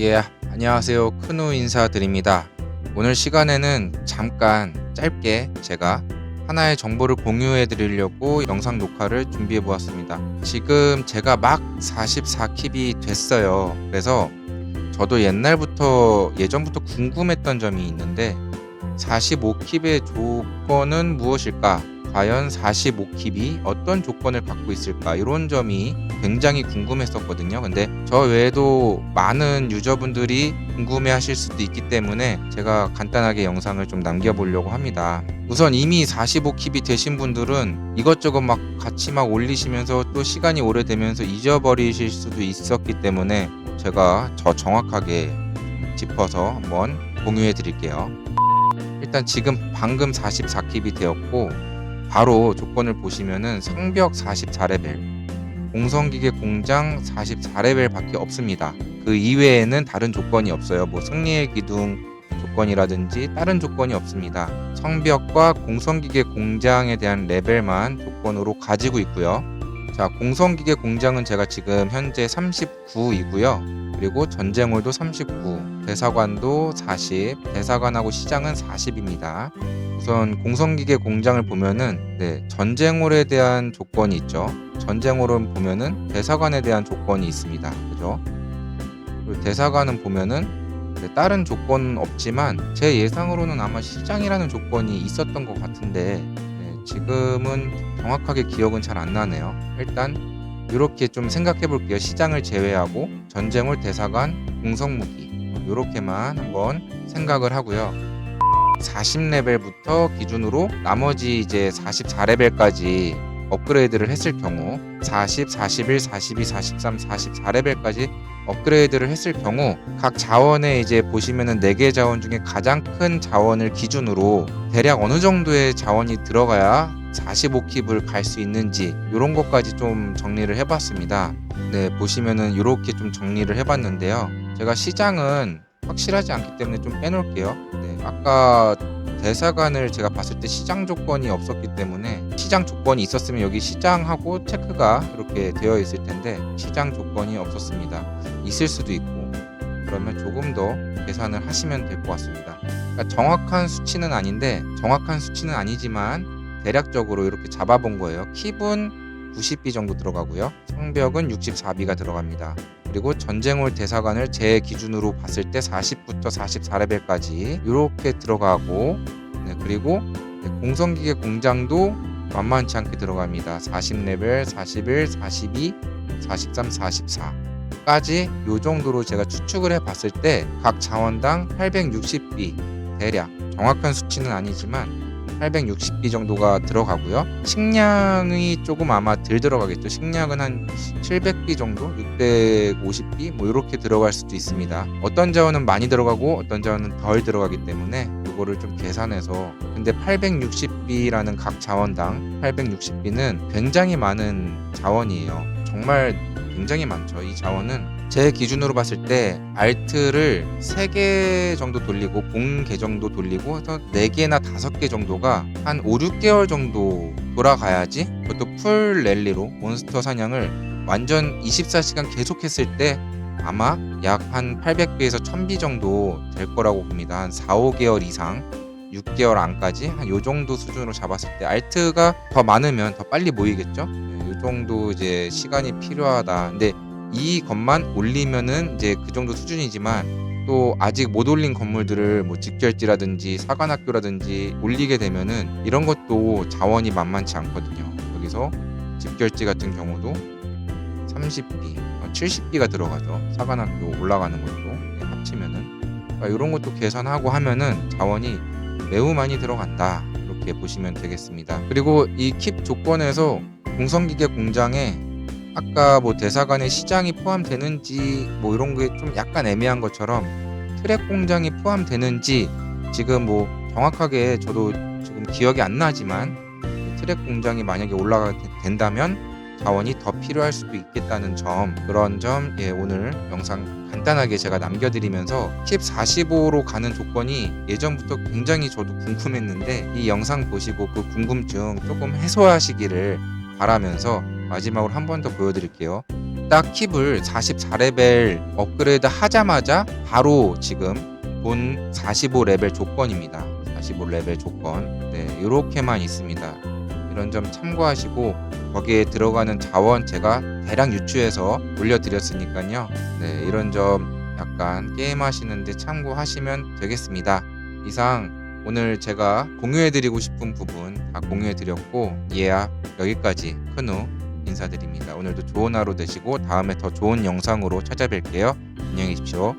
예, 안녕하세요. 크누 인사드립니다. 오늘 시간에는 잠깐 짧게 제가 하나의 정보를 공유해 드리려고 영상 녹화를 준비해 보았습니다. 지금 제가 막 44킵이 됐어요. 그래서 저도 옛날부터 예전부터 궁금했던 점이 있는데 45킵의 조건은 무엇일까? 과연 45킵이 어떤 조건을 갖고 있을까? 이런 점이 굉장히 궁금했었거든요. 근데 저 외에도 많은 유저분들이 궁금해 하실 수도 있기 때문에 제가 간단하게 영상을 좀 남겨보려고 합니다. 우선 이미 45킵이 되신 분들은 이것저것 막 같이 막 올리시면서 또 시간이 오래되면서 잊어버리실 수도 있었기 때문에 제가 저 정확하게 짚어서 한번 공유해 드릴게요. 일단 지금 방금 44킵이 되었고 바로 조건을 보시면은 성벽 44레벨 공성기계 공장 44레벨 밖에 없습니다. 그 이외에는 다른 조건이 없어요. 뭐 승리의 기둥 조건이라든지 다른 조건이 없습니다. 성벽과 공성기계 공장에 대한 레벨만 조건으로 가지고 있고요. 자, 공성기계 공장은 제가 지금 현재 39이고요. 그리고 전쟁홀도 39, 대사관도 40, 대사관하고 시장은 40입니다. 우선 공성기계 공장을 보면은 네, 전쟁홀에 대한 조건이 있죠. 전쟁홀은 보면은 대사관에 대한 조건이 있습니다. 그죠? 그리고 대사관은 보면은 네, 다른 조건은 없지만 제 예상으로는 아마 시장이라는 조건이 있었던 것 같은데 네, 지금은 정확하게 기억은 잘 안 나네요. 일단 이렇게 좀 생각해 볼게요. 시장을 제외하고 전쟁홀 대사관 공성무기 이렇게만 한번 생각을 하고요. 40레벨부터 기준으로 나머지 이제 44레벨까지 업그레이드를 했을 경우 40, 41, 42, 43, 44레벨까지 업그레이드를 했을 경우 각 자원에 이제 보시면은 4개 자원 중에 가장 큰 자원을 기준으로 대략 어느 정도의 자원이 들어가야 45킵을 갈 수 있는지 이런 것까지 좀 정리를 해봤습니다. 네 보시면은 이렇게 좀 정리를 해봤는데요. 제가 시장은 확실하지 않기 때문에 좀 빼놓을게요. 네, 아까 대사관을 제가 봤을 때 시장 조건이 없었기 때문에 시장 조건이 있었으면 여기 시장하고 체크가 이렇게 되어 있을 텐데 시장 조건이 없었습니다. 있을 수도 있고 그러면 조금 더 계산을 하시면 될 것 같습니다. 그러니까 정확한 수치는 아닌데 정확한 수치는 아니지만 대략적으로 이렇게 잡아본 거예요. 킵은 90B 정도 들어가고요. 성벽은 64B가 들어갑니다. 그리고 전쟁홀 대사관을 제 기준으로 봤을 때 40부터 44레벨까지 이렇게 들어가고 네, 그리고 네, 공성기계 공장도 만만치 않게 들어갑니다. 40레벨, 41, 42, 43, 44까지 이 정도로 제가 추측을 해봤을 때 각 자원당 860B 대략 정확한 수치는 아니지만 860B 정도가 들어가고요. 식량이 조금 아마 덜 들어가겠죠. 식량은 한 700B 정도, 650B 뭐 이렇게 들어갈 수도 있습니다. 어떤 자원은 많이 들어가고 어떤 자원은 덜 들어가기 때문에 이거를 좀 계산해서 근데 860B라는 각 자원당 860B는 굉장히 많은 자원이에요. 정말 굉장히 많죠. 이 자원은 제 기준으로 봤을 때 알트를 3개 정도 돌리고 봉 계정도 돌리고 해서 4개나 5개 정도가 한 5, 6개월 정도 돌아가야지 그것도 풀 랠리로 몬스터 사냥을 완전 24시간 계속했을 때 아마 약 한 800배에서 1000비 정도 될 거라고 봅니다. 한 4, 5개월 이상 6개월 안까지 한 요 정도 수준으로 잡았을 때 알트가 더 많으면 더 빨리 모이겠죠? 네, 요 정도 이제 시간이 필요하다. 근데 이 것만 올리면은 이제 그 정도 수준이지만 또 아직 못 올린 건물들을 뭐 직결지라든지 사관학교라든지 올리게 되면은 이런 것도 자원이 만만치 않거든요. 여기서 집결지 같은 경우도 30B, 70B가 들어가죠. 사관학교 올라가는 것도 네, 합치면은 그러니까 이런 것도 계산하고 하면은 자원이 매우 많이 들어간다. 이렇게 보시면 되겠습니다. 그리고 이 킵 조건에서 공성기계 공장에 아까 뭐 대사관의 시장이 포함되는지 뭐 이런 게 좀 약간 애매한 것처럼 트랙 공장이 포함되는지 지금 뭐 정확하게 저도 지금 기억이 안 나지만 트랙 공장이 만약에 올라가 된다면 자원이 더 필요할 수도 있겠다는 점 그런 점 예, 오늘 영상 간단하게 제가 남겨드리면서 킵 45로 가는 조건이 예전부터 굉장히 저도 궁금했는데 이 영상 보시고 그 궁금증 조금 해소하시기를 바라면서 마지막으로 한 번 더 보여드릴게요. 딱 킵을 44레벨 업그레이드 하자마자 바로 지금 본 45레벨 조건입니다. 45레벨 조건. 네, 이렇게만 있습니다. 이런 점 참고하시고 거기에 들어가는 자원 제가 대략 유추해서 올려드렸으니까요. 네, 이런 점 약간 게임 하시는데 참고하시면 되겠습니다. 이상 오늘 제가 공유해드리고 싶은 부분 다 공유해드렸고 이해야 여기까지 큰우 인사드립니다. 오늘도 좋은 하루 되시고 다음에 더 좋은 영상으로 찾아뵐게요. 안녕히 계십시오.